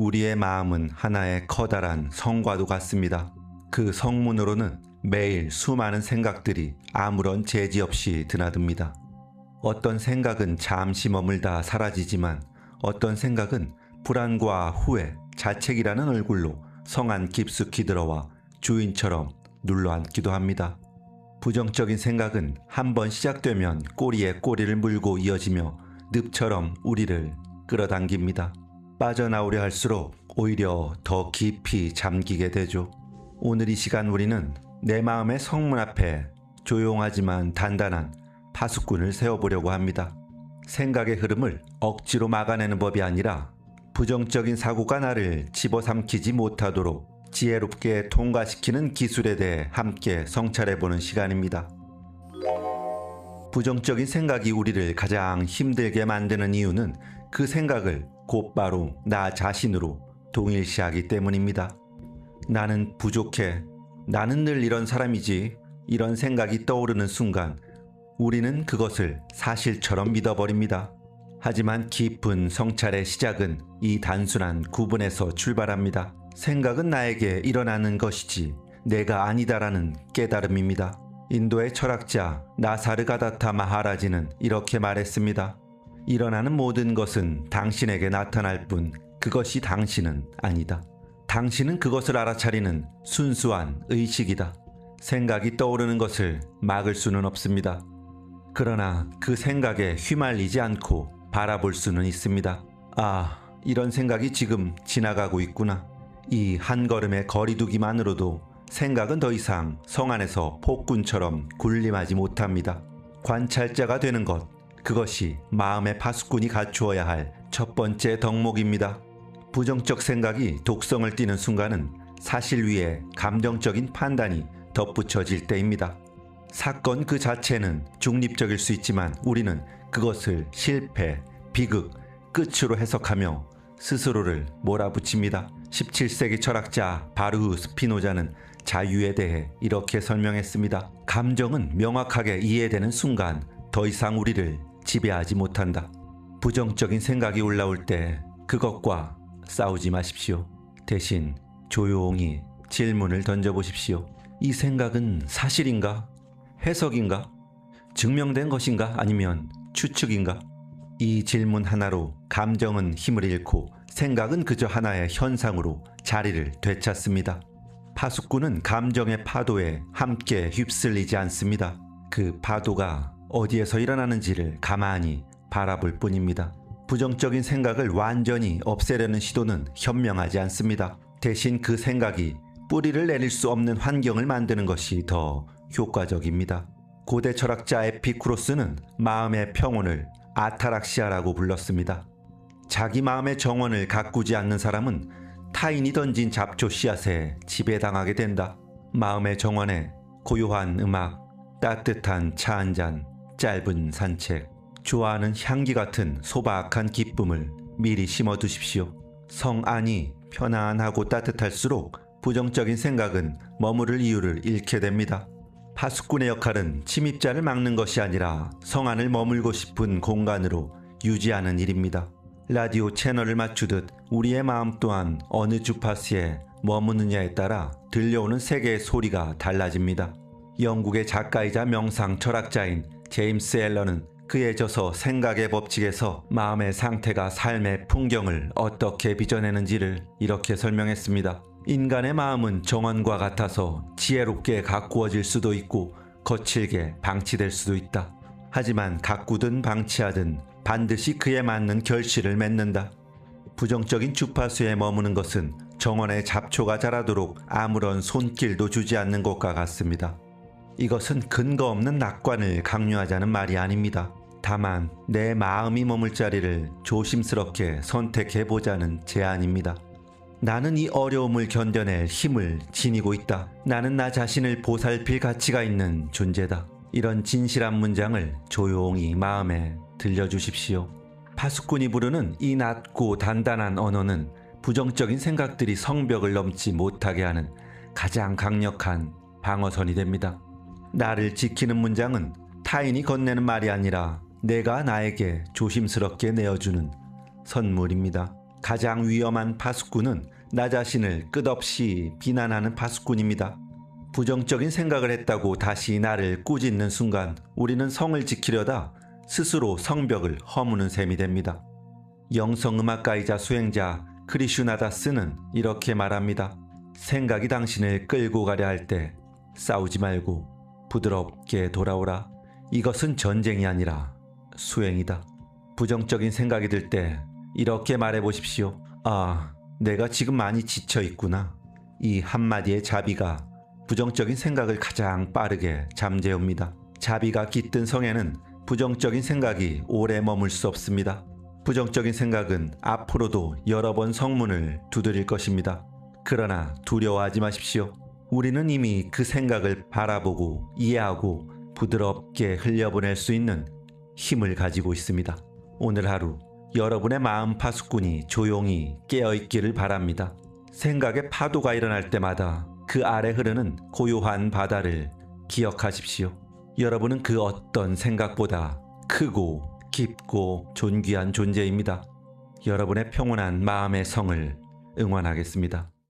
우리의 마음은 하나의 커다란 성과도 같습니다. 그 성문으로는 매일 수많은 생각들이 아무런 제지 없이 드나듭니다. 어떤 생각은 잠시 머물다 사라지지만 어떤 생각은 불안과 후회, 자책이라는 얼굴로 성안 깊숙이 들어와 주인처럼 눌러앉기도 합니다. 부정적인 생각은 한 번 시작되면 꼬리에 꼬리를 물고 이어지며 늪처럼 우리를 끌어당깁니다. 빠져나오려 할수록 오히려 더 깊이 잠기게 되죠. 오늘 이 시간 우리는 내 마음의 성문 앞에 조용하지만 단단한 파수꾼을 세워보려고 합니다. 생각의 흐름을 억지로 막아내는 법이 아니라 부정적인 사고가 나를 집어삼키지 못하도록 지혜롭게 통과시키는 기술에 대해 함께 성찰해보는 시간입니다. 부정적인 생각이 우리를 가장 힘들게 만드는 이유는 그 생각을 곧바로 나 자신으로 동일시하기 때문입니다. 나는 부족해. 나는 늘 이런 사람이지. 이런 생각이 떠오르는 순간 우리는 그것을 사실처럼 믿어버립니다. 하지만 깊은 성찰의 시작은 이 단순한 구분에서 출발합니다. 생각은 나에게 일어나는 것이지 내가 아니다라는 깨달음입니다. 인도의 철학자 나사르가다타 마하라지는 이렇게 말했습니다. 일어나는 모든 것은 당신에게 나타날 뿐 그것이 당신은 아니다. 당신은 그것을 알아차리는 순수한 의식이다. 생각이 떠오르는 것을 막을 수는 없습니다. 그러나 그 생각에 휘말리지 않고 바라볼 수는 있습니다. 아, 이런 생각이 지금 지나가고 있구나. 이 한 걸음의 거리두기만으로도 생각은 더 이상 성 안에서 폭군처럼 군림하지 못합니다. 관찰자가 되는 것, 그것이 마음의 파수꾼이 갖추어야 할 첫 번째 덕목입니다. 부정적 생각이 독성을 띠는 순간은 사실 위에 감정적인 판단이 덧붙여질 때입니다. 사건 그 자체는 중립적일 수 있지만 우리는 그것을 실패, 비극, 끝으로 해석하며 스스로를 몰아붙입니다. 17세기 철학자 바르흐 스피노자는 자유에 대해 이렇게 설명했습니다. 감정은 명확하게 이해되는 순간 더 이상 우리를 지배하지 못한다. 부정적인 생각이 올라올 때 그것과 싸우지 마십시오. 대신 조용히 질문을 던져보십시오. 이 생각은 사실인가? 해석인가? 증명된 것인가? 아니면 추측인가? 이 질문 하나로 감정은 힘을 잃고 생각은 그저 하나의 현상으로 자리를 되찾습니다. 파수꾼은 감정의 파도에 함께 휩쓸리지 않습니다. 그 파도가 어디에서 일어나는지를 가만히 바라볼 뿐입니다. 부정적인 생각을 완전히 없애려는 시도는 현명하지 않습니다. 대신 그 생각이 뿌리를 내릴 수 없는 환경을 만드는 것이 더 효과적입니다. 고대 철학자 에피쿠로스는 마음의 평온을 아타락시아라고 불렀습니다. 자기 마음의 정원을 가꾸지 않는 사람은 타인이 던진 잡초 씨앗에 지배당하게 된다. 마음의 정원에 고요한 음악, 따뜻한 차 한 잔, 짧은 산책, 좋아하는 향기 같은 소박한 기쁨을 미리 심어 두십시오. 성 안이 편안하고 따뜻할수록 부정적인 생각은 머무를 이유를 잃게 됩니다. 파수꾼의 역할은 침입자를 막는 것이 아니라 성 안을 머물고 싶은 공간으로 유지하는 일입니다. 라디오 채널을 맞추듯 우리의 마음 또한 어느 주파수에 머무느냐에 따라 들려오는 세계의 소리가 달라집니다. 영국의 작가이자 명상 철학자인 제임스 앨런은 그의 저서 생각의 법칙에서 마음의 상태가 삶의 풍경을 어떻게 빚어내는지를 이렇게 설명했습니다. 인간의 마음은 정원과 같아서 지혜롭게 가꾸어질 수도 있고 거칠게 방치될 수도 있다. 하지만 가꾸든 방치하든 반드시 그에 맞는 결실을 맺는다. 부정적인 주파수에 머무는 것은 정원에 잡초가 자라도록 아무런 손길도 주지 않는 것과 같습니다. 이것은 근거 없는 낙관을 강요하자는 말이 아닙니다. 다만 내 마음이 머물 자리를 조심스럽게 선택해 보자는 제안입니다. 나는 이 어려움을 견뎌낼 힘을 지니고 있다. 나는 나 자신을 보살필 가치가 있는 존재다. 이런 진실한 문장을 조용히 마음에 들려주십시오. 파수꾼이 부르는 이 낮고 단단한 언어는 부정적인 생각들이 성벽을 넘지 못하게 하는 가장 강력한 방어선이 됩니다. 나를 지키는 문장은 타인이 건네는 말이 아니라 내가 나에게 조심스럽게 내어주는 선물입니다. 가장 위험한 파수꾼은 나 자신을 끝없이 비난하는 파수꾼입니다. 부정적인 생각을 했다고 다시 나를 꾸짖는 순간 우리는 성을 지키려다 스스로 성벽을 허무는 셈이 됩니다. 영성음악가이자 수행자 크리슈나다스는 이렇게 말합니다. 생각이 당신을 끌고 가려 할 때 싸우지 말고 부드럽게 돌아오라. 이것은 전쟁이 아니라 수행이다. 부정적인 생각이 들 때 이렇게 말해 보십시오. 아, 내가 지금 많이 지쳐 있구나. 이 한마디의 자비가 부정적인 생각을 가장 빠르게 잠재웁니다. 자비가 깃든 성에는 부정적인 생각이 오래 머물 수 없습니다. 부정적인 생각은 앞으로도 여러 번 성문을 두드릴 것입니다. 그러나 두려워하지 마십시오. 우리는 이미 그 생각을 바라보고 이해하고 부드럽게 흘려보낼 수 있는 힘을 가지고 있습니다. 오늘 하루 여러분의 마음 파수꾼이 조용히 깨어있기를 바랍니다. 생각의 파도가 일어날 때마다 그 아래 흐르는 고요한 바다를 기억하십시오. 여러분은 그 어떤 생각보다 크고 깊고 존귀한 존재입니다. 여러분의 평온한 마음의 성을 응원하겠습니다.